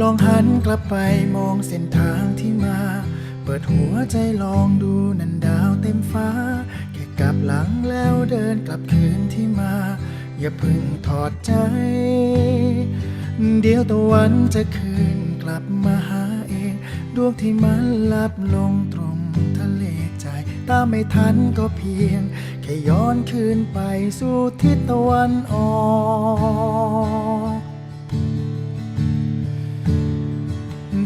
ลองหันกลับไปมองเส้นทางที่มา เปิดหัวใจลองดูนันดาวเต็มฟ้า แค่กลับหลังแล้วเดินกลับคืนที่มา อย่าพึ่งถอดใจ เดี๋ยวตะวันจะคืนกลับมาหาเอง ดวงที่มันลับลงตรงทะเลใจ ตามไม่ทันก็เพียง แค่ย้อนคืนไปสู่ทิศตะวันออก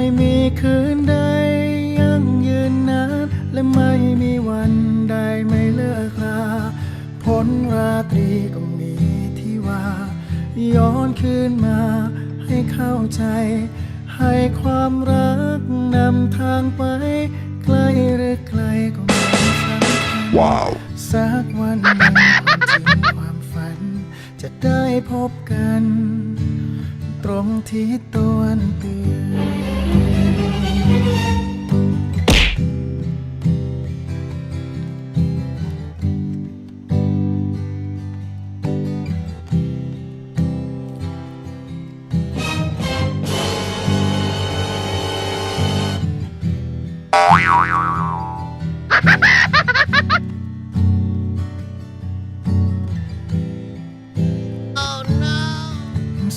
ไม่มีคืนใดยั่งยืนนานและไม่มีวันใดไม่เลิกลาพ้นราตรีก็มีที่ว่า ย้อนคืนมาให้เข้าใจ ให้ความรักนำทางไปไกลหรือไกลก็ไม่สำคัญสักวันหนึ่งความจริงความฝัน จะได้พบกัน ตรงที่ตะวันเตือน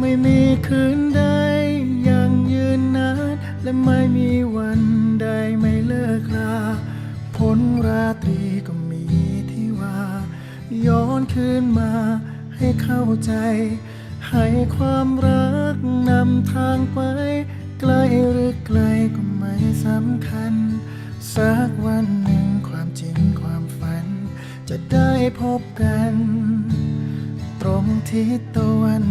ไม่มีคืนใดยังยืนนานและไม่มีวันใดไม่เลิกลาพ้นราตรีก็มีที่ว่า ย้อนคืนมาให้เข้าใจ ให้ความรักนำทางไปไกล้หรือไกลก็ไม่สำคัญ สักวันหนึ่งความจริงความฝัน จะได้พบกัน ตรงที่ตะวัน